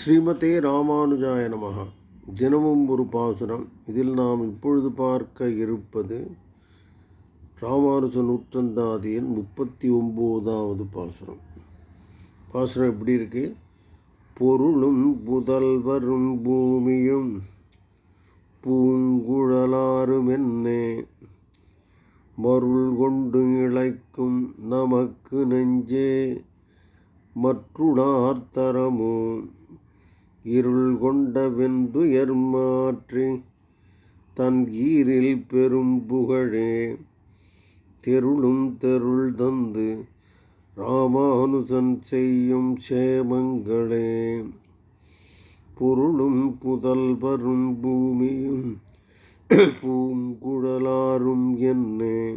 ஸ்ரீமதே ராமானுஜாய நமகா தினமும் ஒரு பாசுரம். இதில் நாம் இப்பொழுது பார்க்க இருப்பது ராமானுஜ நூற்றந்தாதியின் முப்பத்தி ஒம்போதாவது பாசுரம். பாசுரம் எப்படி இருக்கு? பொருளும் புதல்வரும் பூமியும் பூங்குழலாரும் என்னே மருள் கொண்டு இழைக்கும் நமக்கு நெஞ்சே மற்றுணார்த்தரமும் இருள் கொண்ட வெந்துயர் மாற்றி தன் ஈரில் பெரும் புகழே தெருளும் தெருள் தந்து ராமானுஜன் செய்யும் சேமங்களே. பொருளும் புதல்வரும் பூமியும் பூங்குழலாரும் என்னே.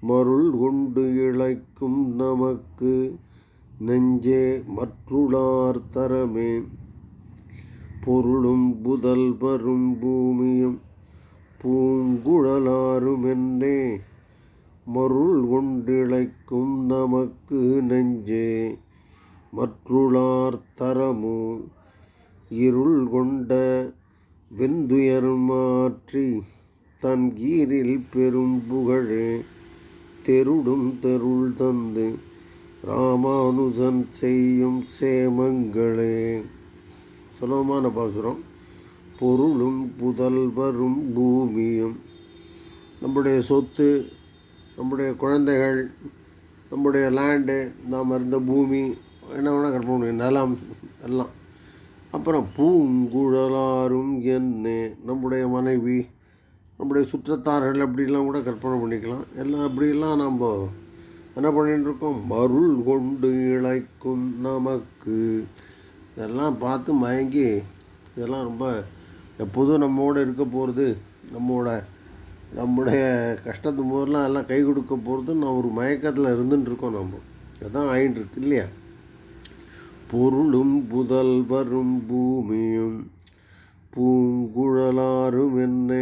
மருள் கொண்டு இழைக்கும் நமக்கு நெஞ்சே மற்றுளார் தரமே. பொருளும் புதல்வரும் பூமியும் பூங்குழலாருமென்னே மருள் கொண்டிழைக்கும் நமக்கு நெஞ்சே. மற்றுளார் தரமோ இருள் கொண்ட வெந்துயர் மாற்றி தன் கீரில் பெரும் புகழே. தெருடும் தெருள் தந்து ராமானுஜன் செய்யும் சேமங்களே. சுலபமான பாசுரம் பொருளும் புதல்வரும் பூமியும். நம்முடைய சொத்து நம்முடைய குழந்தைகள் நம்முடைய லேண்டு நாம் இருந்த பூமி என்ன வேணால் கற்பனை முடியும் நிலம் எல்லாம். அப்புறம் பூங்குழலாரும் என்ன? நம்முடைய மனைவி நம்முடைய சுற்றத்தார்கள் அப்படிலாம் கூட கற்பனை பண்ணிக்கலாம். எல்லாம் அப்படிலாம் நம்ம என்ன பண்ணிட்டு இருக்கோம்? மருள் கொண்டு இழைக்கும் நமக்கு. இதெல்லாம் பார்த்து மயங்கி இதெல்லாம் ரொம்ப எப்போதும் நம்மோடு இருக்க போகிறது நம்மோட நம்முடைய கஷ்டத்து போதெல்லாம் எல்லாம் கை கொடுக்க போகிறது நான் ஒரு மயக்கத்தில் இருந்துட்டுருக்கோம் நம்ம. அதான் ஆயின்ட்டுருக்கு இல்லையா? பொருளும் புதல்வரும் பூமியும் பூங்குழலாரும் என்ன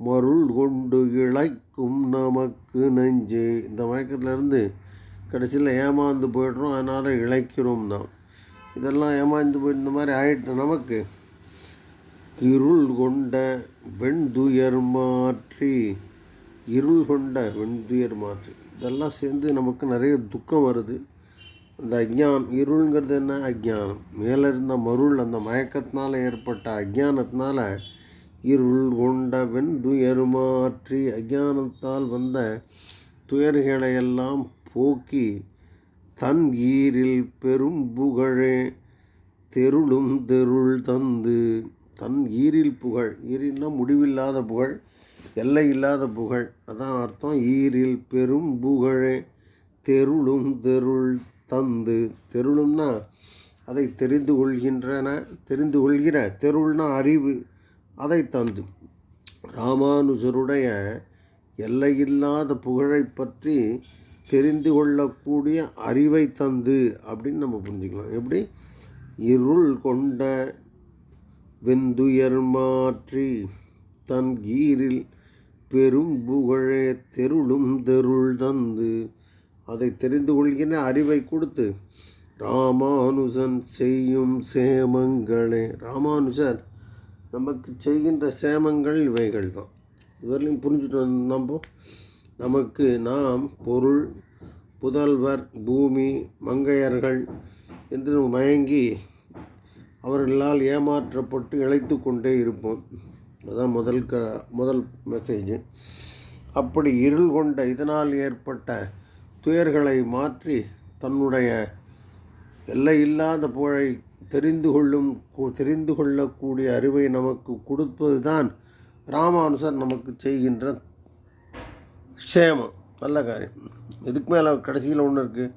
மருள் கொண்டு இழைக்கும் நமக்கு நெஞ்சு. இந்த மயக்கத்துலேருந்து கடைசியில் ஏமாந்து போய்ட்றோம் அதனால் இழைக்கிறோம் தான். இதெல்லாம் ஏமாந்து போய் இந்த மாதிரி ஆயிட்டு நமக்கு. இருள் கொண்ட வெண்துயர் மாற்றி. இருள் கொண்ட வெண்துயர் மாற்றி. இதெல்லாம் சேர்ந்து நமக்கு நிறைய துக்கம் வருது. அந்த அஜ்ஞானம் இருள்ங்கிறது என்ன? அஜ்ஞானம். மேலே இருந்த மருள் அந்த மயக்கத்தினால் ஏற்பட்ட அஜ்ஞானத்தினால இருள் கொண்ட வெண்துயர் மாற்றி அஜ்ஞானத்தால் வந்த துயர்களையெல்லாம் போக்கி தன் ஈரில் பெரும் புகழே தெருளும் தெருள் தந்து. தன் ஈரில் புகழ் ஈரில்னா முடிவில்லாத புகழ் எல்லை இல்லாத புகழ். அதான் அர்த்தம். ஈரில் பெரும் புகழே தெருளும் தெருள் தந்து. தெருளும்னா அதை தெரிந்து கொள்கின்றன தெரிந்து கொள்கிற. தெருள்னா அறிவு அதை தந்து. ராமானுஜருடைய எல்லையில்லாத புகழை பற்றி தெரிந்து கொள்ளக்கூடிய அறிவை தந்து அப்படின்னு நம்ம புரிஞ்சுக்கலாம். எப்படி? இருள் கொண்ட வெந்துயர் மாற்றி தன் கீரில் பெரும் புகழே தெருளும் தெருள் தந்து அதை தெரிந்து கொள்கிற அறிவை கொடுத்து ராமானுஜன் செய்யும் சேமங்களே ராமானுஜர் நமக்கு செய்கின்ற சேமங்கள் இவைகள் தான் இதுவரையிலும் புரிஞ்சுட்டு நம்ம நமக்கு நாம் பொருள் புதல்வர் பூமி மங்கையர்கள் என்று மயங்கி அவர்களால் ஏமாற்றப்பட்டு இழைத்து கொண்டே இருப்போம். அதுதான் முதல் க முதல் மெசேஜ் அப்படி இருள் கொண்ட இதனால் ஏற்பட்ட துயர்களை மாற்றி தன்னுடைய எல்லையில்லாத புகழை தெரிந்து கொள்ளும் தெரிந்து கொள்ளக்கூடிய அறிவை நமக்கு கொடுப்பது தான் ராமானுசர் நமக்கு செய்கின்ற க்ஷேமம். நல்ல காரியம். இதுக்கு மேலே கடைசியில் ஒன்று இருக்குது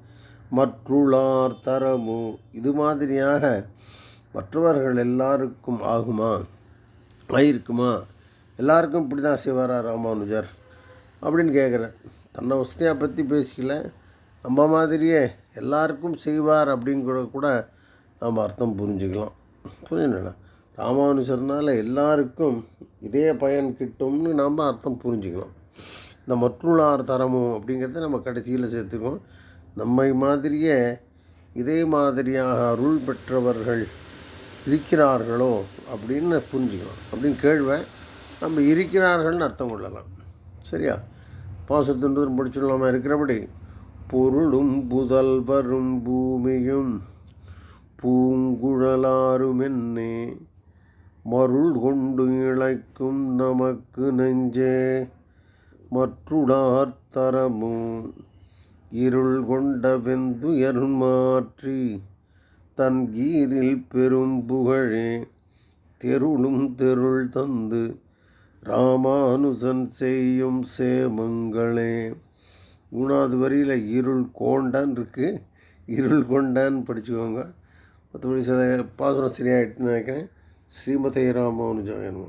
மற்றுளார் தரமு. இது மாதிரியாக மற்றவர்கள் எல்லாருக்கும் ஆகுமா? ஆயிருக்குமா? எல்லாருக்கும் இப்படி தான் செய்வாரா ராமானுஜர்? அப்படின்னு கேட்குறேன் தன்னை வசதியாக பற்றி பேசிக்கல. நம்ம மாதிரியே எல்லாருக்கும் செய்வார் அப்படிங்கிற கூட நாம் அர்த்தம் புரிஞ்சுக்கலாம். புரியல ராமானுஜர்னால் எல்லாருக்கும் இதே பயன் கிட்டும்னு நாம் அர்த்தம் புரிஞ்சுக்கலாம். இந்த மற்றுள்ளார் தரமும் அப்படிங்கிறத நம்ம கடைசியில் சேர்த்துக்கோம் நம்மை மாதிரியே இதே மாதிரியாக அருள் பெற்றவர்கள் இருக்கிறார்களோ அப்படின்னு புரிஞ்சுக்கலாம். அப்படின்னு கேள்வை நம்ம இருக்கிறார்கள்னு அர்த்தம் கொள்ளலாம். சரியா? பாசத்தின் முடிச்சுடலாமா இருக்கிறபடி? பொருளும் புதல்வரும் பூமியும் பூங்குழலாருமென்னே மருள் கொண்டு இழைக்கும் நமக்கு நெஞ்சே. மற்றுடார்த்தரமும் இருள் கொண்ட வெந்துயர் மாற்றி தன் கீரில் பெரும் புகழே தெருளும் தெருள் தந்து ராமானுஜன் செய்யும் சேமங்களே. மூணாவது வரியில் இருள் கோண்டான் இருக்குது இருள் கொண்டான்னு படிச்சுக்கோங்க. மற்றபடி சில பாசுரம் சரியாயிட்டுன்னு நினைக்கிறேன். ஸ்ரீமதி ராமானுஜாயன்